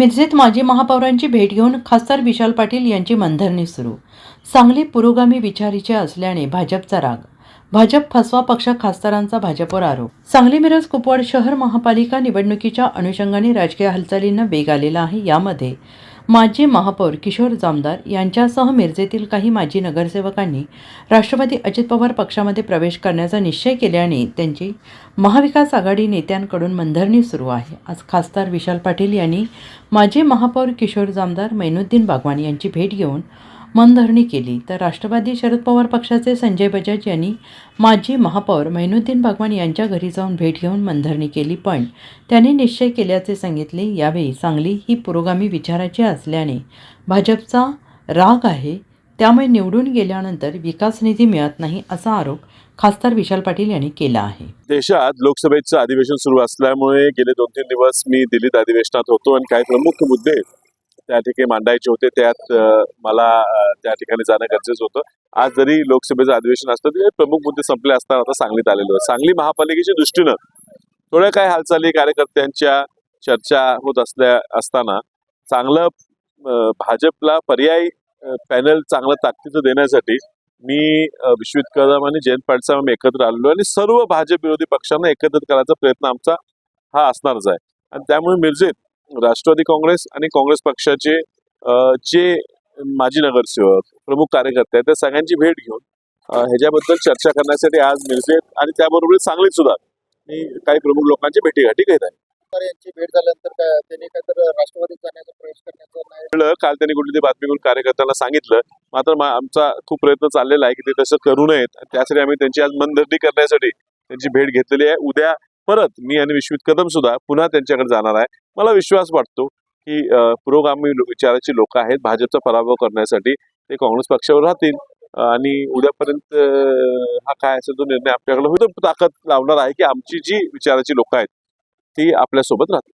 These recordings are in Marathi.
मिरजेत माजी महापौरांची भेट घेऊन खासदार विशाल पाटील यांची मनधरणी सुरू. सांगली पुरोगामी विचारीचे असल्याने भाजपचा राग. भाजप फसवा पक्ष खासदारांचा भाजपवर आरोप. सांगली मिरज कुपवाड शहर महापालिका निवडणुकीच्या अनुषंगाने राजकीय हालचालींना वेग आलेला आहे. यामध्ये माजी महापौर किशोर जामदार यांच्यासह मिरजेतील काही माजी नगरसेवकांनी राष्ट्रवादी अजित पवार पक्षामध्ये प्रवेश करण्याचा निश्चय केल्याने त्यांची महाविकास आघाडी नेत्यांकडून मनधरणी सुरू आहे. आज खासदार विशाल पाटील यांनी माजी महापौर किशोर जामदार मैनुद्दीन बागवान यांची भेट घेऊन मनधरणी केली. तर राष्ट्रवादी शरद पवार पक्षाचे संजय बजाज यांनी माजी महापौर मैनुद्दीन भगवान यांच्या घरी जाऊन भेट घेऊन मनधरणी केली. पण त्यांनी निश्चय केल्याचे सांगितले. यावेळी सांगली ही पुरोगामी विचाराची असल्याने भाजपचा राग आहे. त्यामुळे निवडून गेल्यानंतर विकास निधी मिळत नाही असा आरोप खासदार विशाल पाटील यांनी केला आहे. देशात लोकसभेचं अधिवेशन सुरू असल्यामुळे गेले दोन तीन दिवस मी दिल्लीत अधिवेशनात होतो आणि काही प्रमुख मुद्दे त्या ठिकाणी मांडायचे होते त्यात मला त्या ठिकाणी जाणं गरजेचं होतं. आज जरी लोकसभेचं अधिवेशन असतं तरी प्रमुख मुद्दे संपले असताना आता सांगलीत आलेलो सांगली महापालिकेच्या दृष्टीनं थोड्या काय हालचाली कार्यकर्त्यांच्या चर्चा होत असल्या असताना चांगलं भाजपला पर्यायी पॅनल चांगलं ताकदीचं देण्यासाठी मी विश्वित कदम आणि जयंत पाटील आम्ही एकत्र आलेलो आणि सर्व भाजप विरोधी पक्षांना एकत्रित करायचा प्रयत्न आमचा हा असणारच आहे. आणि त्यामुळे मिरजेत राष्ट्रवादी काँग्रेस आणि काँग्रेस पक्षाचे जे माजी नगरसेवक प्रमुख कार्यकर्ते आहेत त्या सगळ्यांची भेट घेऊन ह्याच्याबद्दल चर्चा करण्यासाठी आज मिरजेत आणि त्याबरोबर सांगलीत सुद्धा मी काही प्रमुख लोकांची भेटीगाठी घेत आहे यांची भेट झाल्यानंतर त्यांनी राष्ट्रवादीत जाण्याचा प्रवेश करण्याचा काल त्यांनी कुठली ती बातमी करून कार्यकर्त्यांना सांगितलं. मात्र आमचा खूप प्रयत्न चाललेला आहे की ते तसं करू नयेत. त्यासाठी आम्ही त्यांची आज मनधरणी करण्यासाठी त्यांची भेट घेतलेली आहे. उद्या परत मी आणि विश्वित कदम सुद्धा पुन्हा त्यांच्याकडे जाणार आहे. मला विश्वास वाटतो की पुरोगामी विचाराची लोक आहेत. भाजपचा पराभव करण्यासाठी ते काँग्रेस पक्षावर राहतील. आणि उद्यापर्यंत हा काय असेल तो निर्णय आपल्याकडे होईल. ताकद लावणार आहे की आमची जी विचाराची लोक आहेत ती आपल्यासोबत राहतील.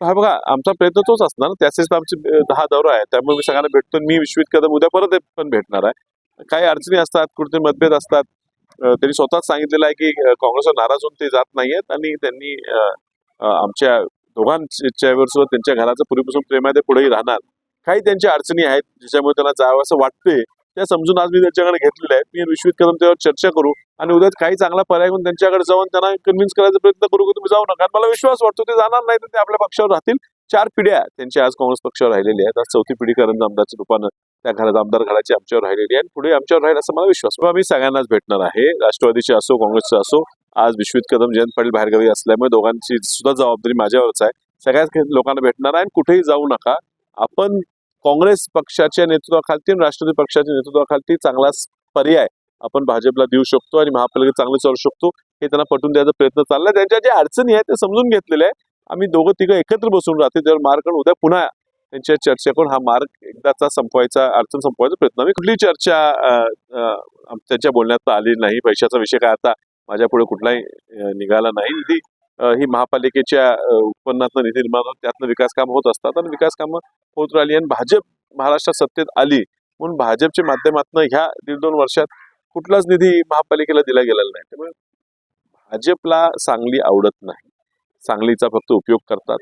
हा बघा आमचा प्रयत्न तोच असणार. त्याचेच आमचे दहा दौरा आहे त्यामुळे मी सगळ्यांना भेटतो मी विश्वित कदम उद्या परत पण भेटणार आहे. काही अडचणी असतात कुठे मतभेद असतात त्यांनी स्वतःच सांगितलेलं आहे की काँग्रेसवर नाराज होऊन ते जात नाहीयेत आणि त्यांनी आमच्या दोघांच्यावर सुद्धा त्यांच्या घराचं पूर्वीपासून प्रेम आहे ते पुढेही राहणार. काही त्यांच्या अडचणी आहेत ज्याच्यामुळे त्यांना जावं असं वाटते त्या समजून आज मी त्यांच्याकडे घेतलेलं आहे. मी विश्वित करून त्यावर चर्चा करू आणि उद्या काही चांगला पर्याय घेऊन त्यांच्याकडे जाऊन त्यांना कन्व्हिन्स करायचा प्रयत्न करू की तुम्ही जाऊ नका. आणि मला विश्वास वाटतो ते जाणार नाही तर ते आपल्या पक्षावर राहतील. चार पिढ्या त्यांच्या आज काँग्रेस पक्षावर राहिलेल्या आहेत. आज चौथी पिढी करंज आमदारच्या रूपानं त्या घरात आमदार घराची आमच्यावर राहिलेली आहे. पुढे आमच्यावर राहील असा मला विश्वास आम्ही सगळ्यांनाच भेटणार आहे. राष्ट्रवादीचे असो काँग्रेसचे असो आज विश्वित कदम जयंत पाटील बाहेरगावी असल्यामुळे दोघांची सुद्धा जबाबदारी माझ्यावरच आहे. सगळ्याच लोकांना भेटणार आहे आणि कुठेही जाऊ नका. आपण काँग्रेस पक्षाच्या नेतृत्वाखाली आणि राष्ट्रवादी पक्षाच्या नेतृत्वाखाली चांगला पर्याय आपण भाजपला देऊ शकतो आणि महापालिका चांगलं चालू शकतो हे त्यांना पटवून द्यायचा प्रयत्न चालला त्यांच्या ज्या अडचणी आहेत ते समजून घेतलेल्या आहे आम्ही दोघं तिघं एकत्र बसून राहते त्यावर मार्ग उद्या पुन्हा त्यांच्या चर्चा करून हा मार्ग एकदाचा संपवायचा अडचण संपवायचा प्रयत्न. आम्ही कुठली चर्चा त्यांच्या बोलण्यात आली नाही. पैशाचा विषय काय आता माझ्या पुढे कुठलाही निघाला नाही. निधी ही महापालिकेच्या उत्पन्नातनं निधी निर्माण होतो त्यातनं विकास कामं होत असतात आणि विकास कामं होत राहिली आणि भाजप महाराष्ट्रात सत्तेत आली म्हणून भाजपच्या माध्यमातून ह्या दीड दोन वर्षात कुठलाच निधी महापालिकेला दिला गेलेला नाही. त्यामुळे भाजपला सांगली आवडत नाही. सांगलीचा फक्त उपयोग करतात.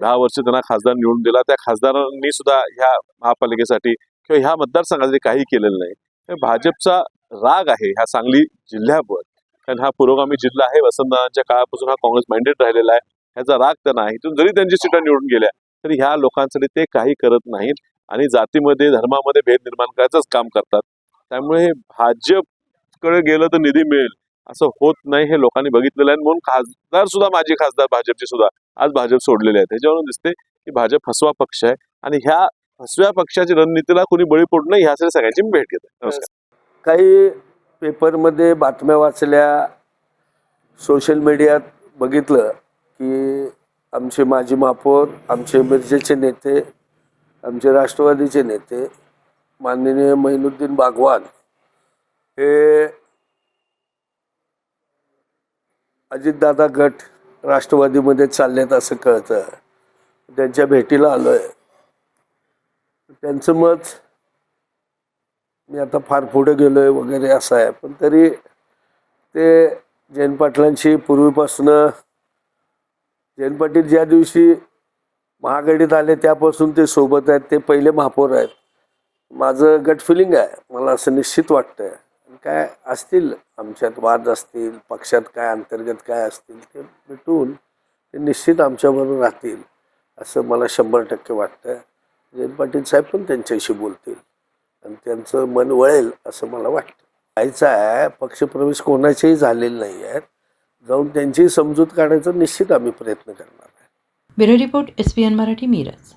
दहा वर्ष त्यांना खासदार निवडून दिला. त्या खासदारांनी सुद्धा ह्या महापालिकेसाठी किंवा ह्या मतदारसंघासाठी काही केलेलं नाही. भाजपचा राग आहे ह्या सांगली जिल्ह्यावर. कारण हा पुरोगामी जिल्हा आहे. वसंतदादांच्या काळापासून हा काँग्रेस माइंडेड राहिलेला आहे. ह्याचा राग त्यांना आहे. इथून जरी त्यांची सीटा निवडून गेल्या तरी ह्या लोकांसाठी ते काही करत नाहीत आणि जातीमध्ये धर्मामध्ये भेद निर्माण करायचंच काम करतात. त्यामुळे भाजपकडे गेलं तर निधी मिळेल. असं होत नाही हे लोकांनी बघितलेलं आहे. म्हणून खासदार सुद्धा माझे खासदार भाजपचे सुद्धा आज भाजप सोडलेले आहेत. त्याच्यावरून दिसते की भाजप फसवा पक्ष आहे आणि ह्या फसव्या पक्षाच्या रणनीतीला कोणी बळी पडू नये ह्यासाठी सगळ्यांची मी भेट घेते काही पेपरमध्ये बातम्या वाचल्या सोशल मीडियात बघितलं की आमचे माजी महापौर आमचे मिरजेचे नेते आमचे राष्ट्रवादीचे नेते माननीय मैनुद्दीन बागवान हे अजितदादा गट राष्ट्रवादीमध्ये चाललेत असं कळतं. त्यांच्या भेटीला आलो आहे त्यांचं मत मी आता फार पुढे गेलो आहे वगैरे असं आहे. पण तरी ते जयंत पाटलांशी पूर्वीपासून जयंत पाटील ज्या दिवशी महागडीत आले त्यापासून ते सोबत आहेत ते पहिले महापौर आहेत. माझं गट फिलिंग आहे. मला असं निश्चित वाटतंय. काय असतील आमच्यात वाद असतील पक्षात काय अंतर्गत काय असतील ते मिटून ते निश्चित आमच्याबरोबर राहतील असं मला शंभर टक्के वाटतं जयंत म्हणजे पाटील साहेब पण त्यांच्याशी बोलतील आणि त्यांचं मन वळेल असं मला वाटतं. जायचं आहे पक्षप्रवेश कोणाचेही झालेले नाही आहेत. जाऊन त्यांची समजूत काढायचा निश्चित आम्ही प्रयत्न करणार आहे. Bureau report S P N Marathi Miraj.